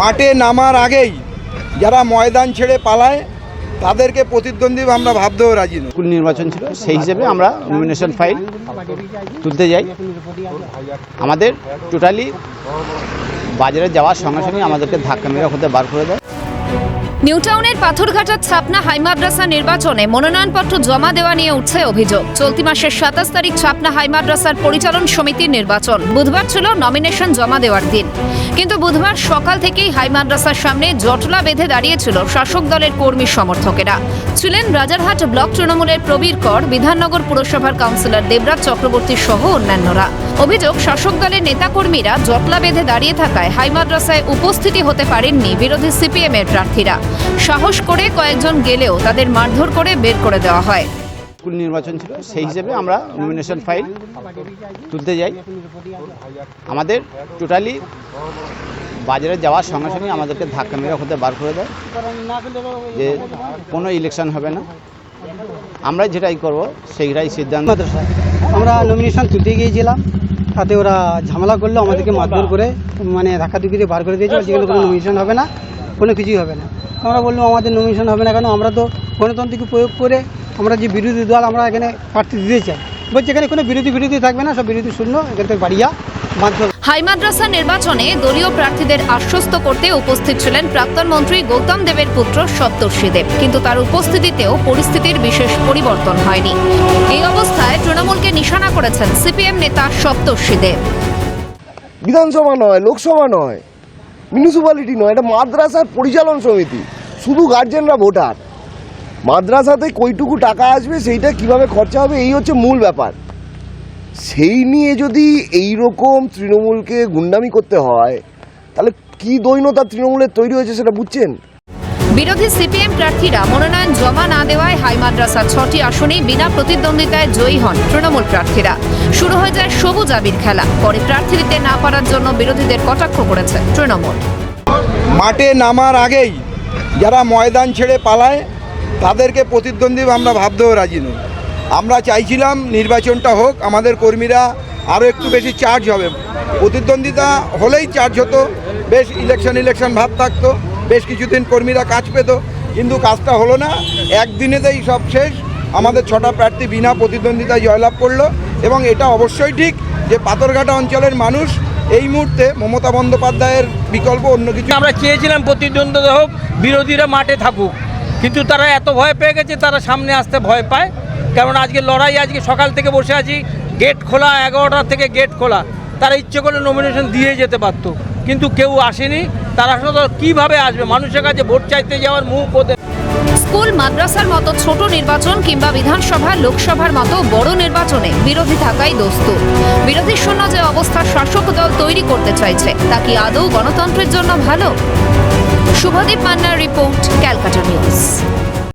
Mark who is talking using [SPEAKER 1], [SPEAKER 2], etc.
[SPEAKER 1] মাঠে নামার আগেই যারা ময়দান ছেড়ে পালায়, তাদেরকে প্রতিদ্বন্দ্বী আমরা ভাবতেও রাজি
[SPEAKER 2] স্কুল নির্বাচন ছিল, সেই হিসেবে আমরা নমিনেশন ফাইল তুলতে যাই। আমাদের টোটালি বাজারে যাওয়ার সঙ্গে সঙ্গে আমাদেরকে ধাক্কা মেরে হতে বার করে দেয়।
[SPEAKER 3] নিউটাউনের পাথরঘাটার ছাপনা হাই মাদ্রাসা নির্বাচনে মনোনয়নপত্র জমা দেওয়া নিয়ে উঠছে অভিযোগ। চলতি মাসের সাতাশ তারিখ ছাপনা হাই মাদ্রাসার পরিচালন সমিতির নির্বাচন। বুধবার ছিল নমিনেশন জমা দেওয়ার দিন। কিন্তু বুধবার সকাল থেকেই হাই মাদ্রাসার সামনে জটলা বেঁধে দাঁড়িয়েছিল শাসক দলের কর্মী সমর্থকেরা। ছিলেন রাজারহাট ব্লক তৃণমূলের প্রবীর কর, বিধাননগর পুরসভার কাউন্সিলর দেবরাজ চক্রবর্তী সহ অন্যান্যরা। অভিযোগ, শাসক দলের নেতাকর্মীরা জটলা বেঁধে দাঁড়িয়ে থাকায় হাই মাদ্রাসায় উপস্থিতি হতে পারেননি বিরোধী সিপিএম এর প্রার্থীরা। সাহস করে কয়েকজন গেলেও তাদের মারধর করে বের করে দেওয়া হয়।
[SPEAKER 2] স্কুল নির্বাচন ছিল, সেই হিসেবে আমরা নমিনেশন ফাইল তুলতে যাই। আমাদের টোটালি বাজারে যাওয়ার সঙ্গে সঙ্গে আমাদেরকে ধাক্কা মেরে হতে বার করে দেয়, যে কোনো ইলেকশন হবে না। আমরা যেটাই করব সেইটাই সিদ্ধান্ত।
[SPEAKER 4] মাদ্রাসা আমরা নমিনেশন তুলতে গিয়েছিলাম। তাতে ওরা ঝামেলা করল আমাদেরকে মারধর করে মানে ধাক্কাধুকি দিয়ে বার করে দিয়েছে যেগুলো কোনো নমিনেশন হবে না কোনো কিছুই হবে না। আমরা বললাম আমাদের নমিনেশন হবে না কেন? আমরা তো গণতন্ত্রকে প্রয়োগ করে আমরা যে বিরোধী দল আমরা এখানে প্রার্থী দিতে চাই। বলছে এখানে কোনো বিরোধী বিরোধী থাকবে না সব বিরোধী শূন্য এখান থেকে বাড়িয়া
[SPEAKER 3] হাই মাদ্রাসা নির্বাচনে দলীয় প্রার্থীদের আশ্বস্ত করতে উপস্থিত ছিলেন প্রাক্তন মন্ত্রী গৌতম দেবের পুত্র সপ্তর্ষি দেব। কিন্তু তার উপস্থিতিতেও পরিস্থিতির বিশেষ পরিবর্তন হয়নি। এই অবস্থায় তৃণমূলকে নিশানা করেছেন সিপিএম নেতা সপ্তর্ষি দেব।
[SPEAKER 5] বিধানসভা নয় লোকসভা নয় মিউনিসিপ্যালিটি নয় এটা মাদ্রাসার পরিচালন সমিতি শুধু গার্জেনরা ভোটার। মাদ্রাসাতে কইটুকু টাকা আসবে সেইটা কীভাবে খরচা হবে এই হচ্ছে মূল ব্যাপার। সেই নিয়ে যদি এই রকম তৃণমূলকে গুন্ডামি করতে হয় তাহলে কি দৈনতা তৃণমূলের তৈরি হয়েছে সেটা বুঝছেন?
[SPEAKER 3] বিরোধী সিপিএম প্রার্থীরা মনোনয়ন জমা না দেওয়ায় হাই মাদ্রাসার ছটি আসনেই বিনা প্রতিদ্বন্দ্বিতায় জয়ী হন তৃণমূল প্রার্থীরা। শুরু হয়ে যায় সবুজ আবির খেলা পরে প্রার্থী দিতে না পারার জন্য বিরোধীদের কটাক্ষ করেছে তৃণমূল।
[SPEAKER 1] মাঠে নামার আগেই যারা ময়দান ছেড়ে পালায় তাদেরকে প্রতিদ্বন্দ্বী আমরা ভাবতেও রাজি নই। আমরা চাইছিলাম নির্বাচনটা হোক, আমাদের কর্মীরা আরও একটু বেশি চার্জ হবে। প্রতিদ্বন্দ্বিতা হলেই চার্জ হতো, বেশ ইলেকশন ইলেকশন ভাব থাকতো, বেশ কিছুদিন কর্মীরা কাজ পেত, কিন্তু কাজটা হলো না। একদিনেতেই সব শেষ। আমাদের ছটা প্রার্থী বিনা প্রতিদ্বন্দ্বিতায় জয়লাভ করল এবং এটা অবশ্যই ঠিক যে পাথরঘাটা অঞ্চলের মানুষ এই মুহূর্তে মমতা বন্দ্যোপাধ্যায়ের বিকল্প অন্য কিছু
[SPEAKER 6] আমরা চেয়েছিলাম প্রতিদ্বন্দ্বিতা হোক, বিরোধীরা মাঠে থাকুক। কিন্তু তারা এত ভয় পেয়ে গেছে, তারা সামনে আসতে ভয় পায়। কারণ আজকে লড়াই, আজকে সকাল থেকে বসে আছি। গেট খোলা এগারোটা থেকে গেট খোলা। তারা ইচ্ছে করে নমিনেশন দিয়ে যেতে পারত, কিন্তু কেউ আসেনি। তারা আসলে কীভাবে আসবে? মানুষের কাছে ভোট চাইতে যাওয়ার মুখ ওদের।
[SPEAKER 3] স্কুল, মাদ্রাসার মতো ছোট নির্বাচন কিংবা বিধানসভা, লোকসভার মতো বড় নির্বাচনে বিরোধী থাকাই দোস্ত। বিরোধী শূন্য যে অবস্থা শাসক দল তৈরি করতে চাইছে, তা কি আদৌ গণতন্ত্রের জন্য ভালো? শুভদীপ মান্নার রিপোর্ট, ক্যালকাটা নিউজ।